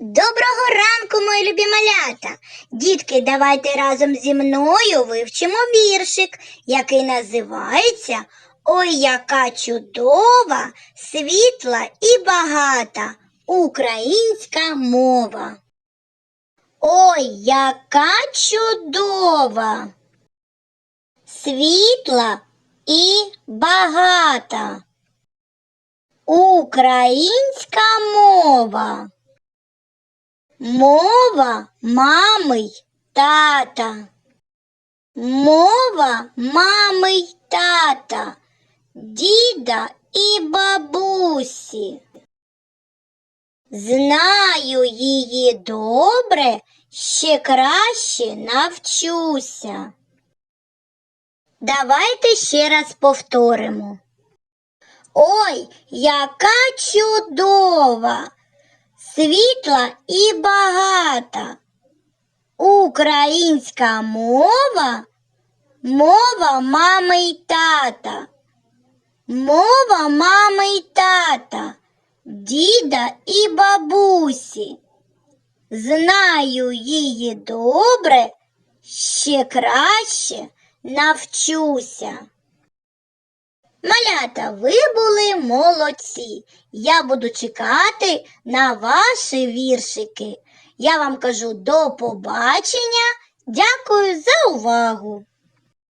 Доброго ранку, мої любі малята! Дітки, давайте разом зі мною вивчимо віршик, який називається Ой, яка чудова, світла і багата українська мова. Ой, яка чудова, світла і багата українська мова. Мова мами й тата. Мова мами й тата, діда і бабусі. Знаю її добре, ще краще навчуся. Давайте ще раз повторимо. Ой, яка чудова! Світла і багата. Українська мова мова мами й тата. Мова мами й тата, діда і бабусі. Знаю її добре, ще краще навчуся. Малята, ви були молодці. Я буду чекати на ваші віршики. Я вам кажу до побачення. Дякую за увагу.